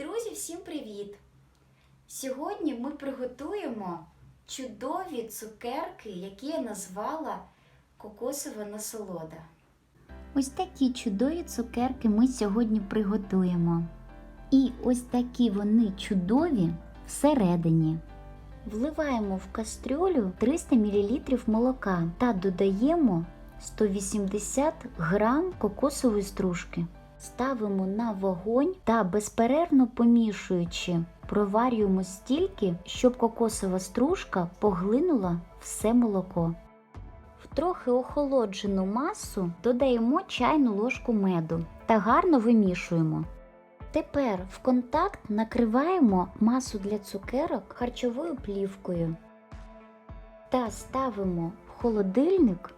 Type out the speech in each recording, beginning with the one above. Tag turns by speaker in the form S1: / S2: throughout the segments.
S1: Друзі, всім привіт! Сьогодні ми приготуємо чудові цукерки, які я назвала кокосова насолода.
S2: Ось такі чудові цукерки ми сьогодні приготуємо. І ось такі вони чудові всередині. Вливаємо в кастрюлю 300 мл молока та додаємо 180 г кокосової стружки. Ставимо на вогонь та безперервно помішуючи, проварюємо стільки, щоб кокосова стружка поглинула все молоко. В трохи охолоджену масу додаємо чайну ложку меду та гарно вимішуємо. Тепер в контакт накриваємо масу для цукерок харчовою плівкою та ставимо в холодильник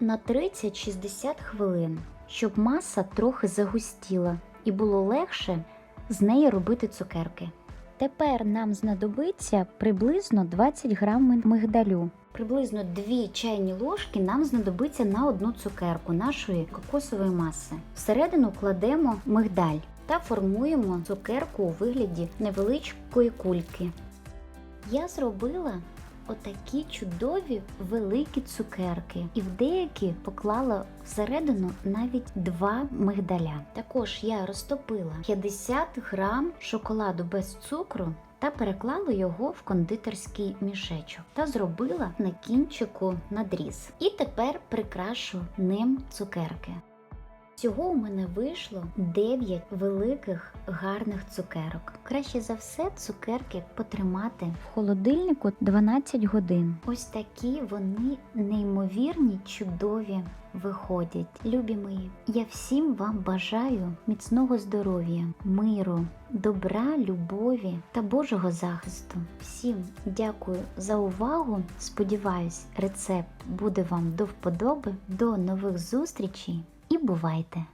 S2: на 30-60 хвилин, щоб маса трохи загустіла і було легше з неї робити цукерки. Тепер нам знадобиться приблизно 20 грам мигдалю. Приблизно 2 чайні ложки нам знадобиться на одну цукерку нашої кокосової маси. Всередину кладемо мигдаль та формуємо цукерку у вигляді невеличкої кульки. Я зробила отакі чудові великі цукерки, і в деякі поклала всередину навіть два мигдаля. Також я розтопила 50 грам шоколаду без цукру та переклала його в кондитерський мішечок та зробила на кінчику надріз. І тепер прикрашу ним цукерки. Всього у мене вийшло 9 великих гарних цукерок. Краще за все цукерки потримати в холодильнику 12 годин. Ось такі вони неймовірні, чудові виходять. Любі мої, я всім вам бажаю міцного здоров'я, миру, добра, любові та Божого захисту. Всім дякую за увагу. Сподіваюсь, рецепт буде вам до вподоби. До нових зустрічей бувайте!